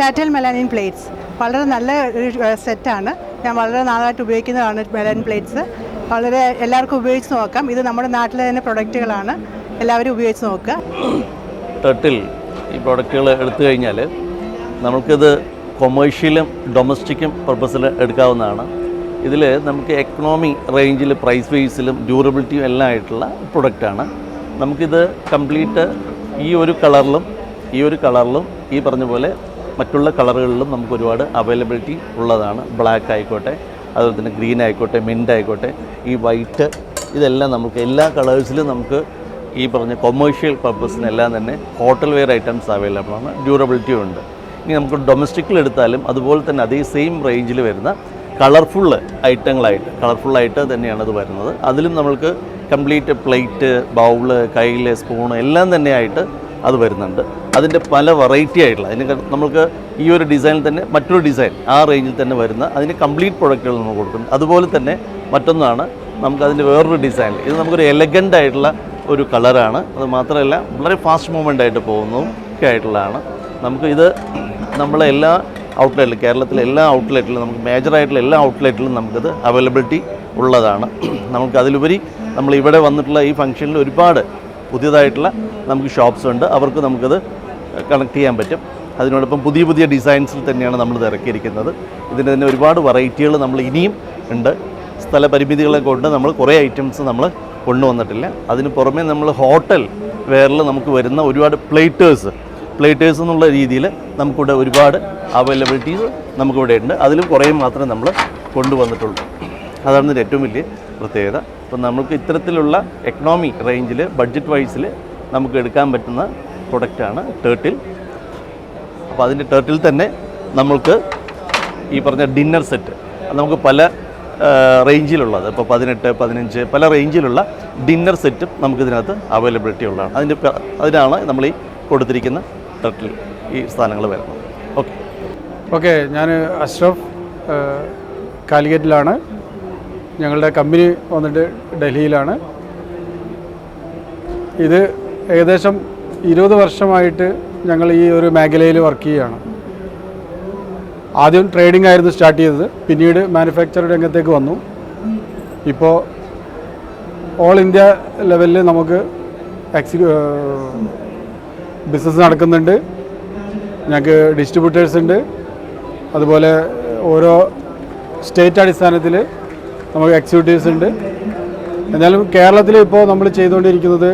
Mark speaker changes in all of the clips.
Speaker 1: ടാറ്റൽ melanin plates. വളരെ നല്ല ഒരു സെറ്റാണ്. ഞാൻ വളരെ നാളായിട്ട് ഉപയോഗിക്കുന്നതാണ് മെലാനിൻ പ്ലേറ്റ്സ്. വളരെ എല്ലാവർക്കും ഉപയോഗിച്ച് നോക്കാം. ഇത് നമ്മുടെ നാട്ടിലെ തന്നെ പ്രൊഡക്റ്റുകളാണ്. എല്ലാവരും ഉപയോഗിച്ച് നോക്കുക.
Speaker 2: ടർട്ടിൽ ഈ പ്രൊഡക്റ്റുകൾ എടുത്തു കഴിഞ്ഞാൽ നമുക്കിത് കൊമേഴ്ഷ്യലും ഡൊമസ്റ്റിക്കും പർപ്പസിൽ എടുക്കാവുന്നതാണ്. ഇതിൽ നമുക്ക് എക്കണോമി റേഞ്ചിൽ പ്രൈസ് വൈസിലും ഡ്യൂറബിലിറ്റിയും എല്ലാം ആയിട്ടുള്ള പ്രൊഡക്റ്റാണ് നമുക്കിത് കംപ്ലീറ്റ് ഈ ഒരു കളറിലും ഈ ഒരു കളറിലും ഈ പറഞ്ഞ പോലെ മറ്റുള്ള കളറുകളിലും നമുക്ക് ഒരുപാട് അവൈലബിലിറ്റി ഉള്ളതാണ്. ബ്ലാക്ക് ആയിക്കോട്ടെ അതുപോലെ തന്നെ ഗ്രീൻ ആയിക്കോട്ടെ മിന്റ് ആയിക്കോട്ടെ. ഈ വൈറ്റ് ഇതെല്ലാം നമുക്ക് എല്ലാ കളേഴ്സിലും നമുക്ക് ഈ പറഞ്ഞ കൊമേഴ്ഷ്യൽ പർപ്പസിനെല്ലാം തന്നെ ഹോട്ടൽ വെയർ ഐറ്റംസ് അവൈലബിൾ ആണ്. ഡ്യൂറബിലിറ്റിയും ഉണ്ട്. ഇനി നമുക്ക് ഡൊമസ്റ്റിക്കിൽ എടുത്താലും അതുപോലെ തന്നെ അതേ സെയിം റേഞ്ചിൽ വരുന്ന കളർഫുൾ ഐറ്റങ്ങളായിട്ട് കളർഫുള്ളായിട്ട് തന്നെയാണ് അത് വരുന്നത്. അതിലും നമ്മൾക്ക് കംപ്ലീറ്റ് പ്ലേറ്റ് ബൗൾ കയ്യിൽ സ്പൂണ് എല്ലാം തന്നെയായിട്ട് അത് വരുന്നുണ്ട്. അതിന്റെ പല വെറൈറ്റി ആയിട്ടുള്ള അതിന് നമുക്ക് ഈ ഒരു ഡിസൈനിൽ തന്നെ മറ്റൊരു ഡിസൈൻ ആ റേഞ്ചിൽ തന്നെ വരുന്ന അതിന് കംപ്ലീറ്റ് പ്രൊഡക്റ്റുകൾ നമ്മൾ കൊടുക്കുന്നുണ്ട് അതുപോലെ തന്നെ മറ്റൊന്നാണ് നമുക്ക് അതിന്റെ വേറൊരു ഡിസൈൻ ഇത് നമുക്കൊരു എലഗന്റ് ആയിട്ടുള്ള ഒരു കളറാണ് അത് മാത്രമല്ല വളരെ ഫാസ്റ്റ് മൂവ്മെന്റ് ആയിട്ട് പോകുന്നതും ഒക്കെ ആയിട്ടുള്ളതാണ്. നമുക്ക് ഇത് നമ്മളെ എല്ലാ ഔട്ട്ലെറ്റിലും കേരളത്തിലെ എല്ലാ ഔട്ട്ലെറ്റിലും നമുക്ക് മേജറായിട്ടുള്ള എല്ലാ ഔട്ട്ലെറ്റിലും നമുക്കിത് അവൈലബിലിറ്റി ഉള്ളതാണ്. നമുക്ക് അതിലുപരി നമ്മൾ ഇവിടെ വന്നിട്ടുള്ള ഈ ഫംഗ്ഷനിൽ ഒരുപാട് പുതിയതായിട്ടുള്ള നമുക്ക് ഷോപ്സ് ഉണ്ട്. അവർക്ക് നമുക്കത് കണക്ട് ചെയ്യാൻ പറ്റും. അതിനോടൊപ്പം പുതിയ പുതിയ ഡിസൈൻസിൽ തന്നെയാണ് നമ്മൾ ഇറക്കിയിരിക്കുന്നത്. ഇതിന്റെ തന്നെ ഒരുപാട് വെറൈറ്റികൾ നമ്മൾ ഇനിയും ഉണ്ട്. സ്ഥല പരിമിതികളെ കൊണ്ട് നമ്മൾ കുറേ ഐറ്റംസ് നമ്മൾ കൊണ്ടുവന്നിട്ടില്ല. അതിന് പുറമേ നമ്മൾ ഹോട്ടൽ വേറിൽ നമുക്ക് വരുന്ന ഒരുപാട് പ്ലേറ്റേഴ്സ് പ്ലേറ്റേഴ്സ് എന്നുള്ള രീതിയിൽ നമുക്കിവിടെ ഒരുപാട് അവൈലബിലിറ്റീസ് നമുക്കിവിടെ ഉണ്ട്. അതിലും കുറേ മാത്രമേ നമ്മൾ കൊണ്ടുവന്നിട്ടുള്ളൂ. അതാണ് ഇതിന്റെ ഏറ്റവും വലിയ പ്രത്യേകത. അപ്പം നമുക്ക് ഇത്തരത്തിലുള്ള എക്കണോമി റേഞ്ചിൽ ബഡ്ജറ്റ് വൈസിൽ നമുക്ക് എടുക്കാൻ പറ്റുന്ന പ്രൊഡക്റ്റാണ് ടേർട്ടിൽ അപ്പോൾ അതിന്റെ ടേർട്ടിൽ തന്നെ നമ്മൾക്ക് ഈ പറഞ്ഞ ഡിന്നർ സെറ്റ് നമുക്ക് പല റേഞ്ചിലുള്ളത് ഇപ്പോൾ പതിനെട്ട് പതിനഞ്ച് പല റേഞ്ചിലുള്ള ഡിന്നർ സെറ്റും നമുക്കിതിനകത്ത് അവൈലബിലിറ്റി ഉള്ളതാണ്. അതിന്റെ അതിനാണ് നമ്മൾ ഈ കൊടുത്തിരിക്കുന്ന ടർട്ടിൽ ഈ സ്ഥാനങ്ങൾ വരുന്നത്. ഓക്കെ.
Speaker 3: ഓക്കെ ഞാൻ അഷ്റഫ് കാലിക്കറ്റിലാണ്. ഞങ്ങളുടെ കമ്പനി വന്നിട്ട് ഡൽഹിയിലാണ്. ഇത് ഏകദേശം ഇരുപത് വർഷമായിട്ട് ഞങ്ങൾ ഈ ഒരു മേഖലയിൽ വർക്ക് ചെയ്യുകയാണ്. ആദ്യം ട്രേഡിംഗ് ആയിരുന്നു സ്റ്റാർട്ട് ചെയ്തത്. പിന്നീട് മാനുഫാക്ചർ രംഗത്തേക്ക് വന്നു. ഇപ്പോൾ ഓൾ ഇന്ത്യ ലെവലിൽ നമുക്ക് ബിസിനസ് നടക്കുന്നുണ്ട്. ഞങ്ങൾക്ക് ഡിസ്ട്രിബ്യൂട്ടേഴ്സ് ഉണ്ട്. അതുപോലെ ഓരോ സ്റ്റേറ്റ് അടിസ്ഥാനത്തിൽ നമുക്ക് എക്സിക്യൂട്ടീവ്സ് ഉണ്ട്. എന്നാലും കേരളത്തിൽ ഇപ്പോൾ നമ്മൾ ചെയ്തുകൊണ്ടിരിക്കുന്നത്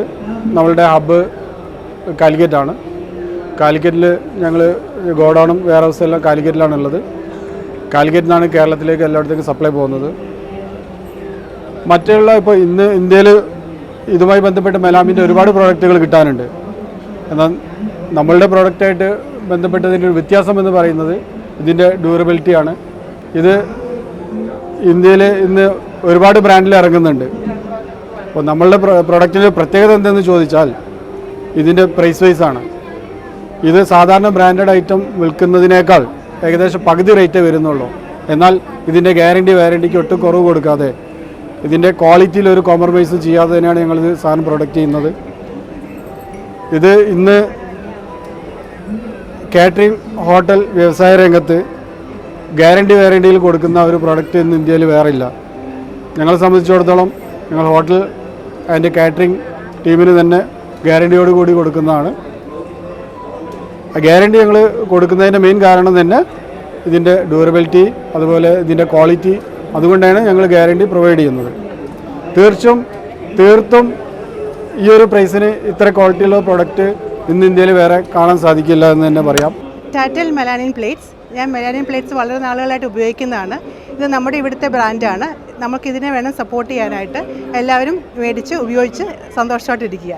Speaker 3: നമ്മളുടെ ഹബ്ബ് കാലിക്കറ്റാണ് കാലിക്കറ്റിൽ ഞങ്ങൾ ഗോഡൗണും വെയർ ഹൗസും എല്ലാം കാലിക്കറ്റിലാണ് ഉള്ളത് കാലിക്കറ്റിൽ നിന്നാണ് കേരളത്തിലേക്ക് എല്ലായിടത്തേക്കും സപ്ലൈ പോകുന്നത്. മറ്റുള്ള ഇപ്പോൾ ഇന്ന് ഇന്ത്യയിൽ ഇതുമായി ബന്ധപ്പെട്ട് മെലാമിന്റെ ഒരുപാട് പ്രോഡക്റ്റുകൾ കിട്ടാനുണ്ട്. എന്നാൽ നമ്മളുടെ പ്രോഡക്റ്റായിട്ട് ബന്ധപ്പെട്ടതിന്റെ ഒരു വ്യത്യാസം എന്ന് പറയുന്നത് ഇതിന്റെ ഡ്യൂറബിലിറ്റിയാണ് ഇത് ഇന്ത്യയിൽ ഇന്ന് ഒരുപാട് ബ്രാൻഡിൽ ഇറങ്ങുന്നുണ്ട്. അപ്പോൾ നമ്മളുടെ പ്രൊഡക്റ്റിന്റെ പ്രത്യേകത എന്തെന്ന് ചോദിച്ചാൽ ഇതിന്റെ പ്രൈസ് വൈസ് ആണ്. ഇത് സാധാരണ ബ്രാൻഡഡ് ഐറ്റം വിൽക്കുന്നതിനേക്കാൾ ഏകദേശം പകുതി റേറ്റേ വരുന്നുള്ളൂ. എന്നാൽ ഇതിന്റെ ഗ്യാരണ്ടി വാരണ്ടിക്ക് ഒട്ടും കുറവ് കൊടുക്കാതെ ഇതിന്റെ ക്വാളിറ്റിയിൽ ഒരു കോംപ്രമൈസ് ചെയ്യാതെ തന്നെയാണ് ഇത് സാധനം പ്രൊഡക്റ്റ് ചെയ്യുന്നത്. ഇത് ഇന്ന് കാറ്ററിംഗ് ഹോട്ടൽ വ്യവസായ രംഗത്ത് ഗ്യാരണ്ടി വാരണ്ടിയിൽ കൊടുക്കുന്ന ഒരു പ്രോഡക്റ്റ് ഇന്ന് ഇന്ത്യയിൽ വേറെ ഇല്ല ഞങ്ങളെ സംബന്ധിച്ചിടത്തോളം ഞങ്ങൾ ഹോട്ടൽ അതിന്റെ കാറ്ററിംഗ് ടീമിന് തന്നെ ഗ്യാരണ്ടിയോട് കൂടി കൊടുക്കുന്നതാണ്. ഗ്യാരണ്ടി ഞങ്ങൾ കൊടുക്കുന്നതിന്റെ മെയിൻ കാരണം തന്നെ ഇതിന്റെ ഡ്യൂറബിലിറ്റി അതുപോലെ ഇതിന്റെ ക്വാളിറ്റി അതുകൊണ്ടാണ് ഞങ്ങൾ ഗ്യാരണ്ടി പ്രൊവൈഡ് ചെയ്യുന്നത്. തീർച്ചും തീർത്തും ഈ ഒരു പ്രൈസിന് ഇത്ര ക്വാളിറ്റിയുള്ള പ്രൊഡക്റ്റ് ഇന്ന് ഇന്ത്യയിൽ വേറെ കാണാൻ സാധിക്കില്ല എന്ന് തന്നെ പറയാം.
Speaker 1: ടാറ്റൽ മെലാനിൻ പ്ലേറ്റ്സ് ഞാൻ മെലാനിയം പ്ലേറ്റ്സ് വളരെ നാളുകളായിട്ട് ഉപയോഗിക്കുന്നതാണ്. ഇത് നമ്മുടെ ഇവിടുത്തെ ബ്രാൻഡാണ്. നമുക്കിതിനെ വേണം സപ്പോർട്ട് ചെയ്യാനായിട്ട് എല്ലാവരും മേടിച്ച് ഉപയോഗിച്ച് സന്തോഷമായിട്ടിരിക്കുക.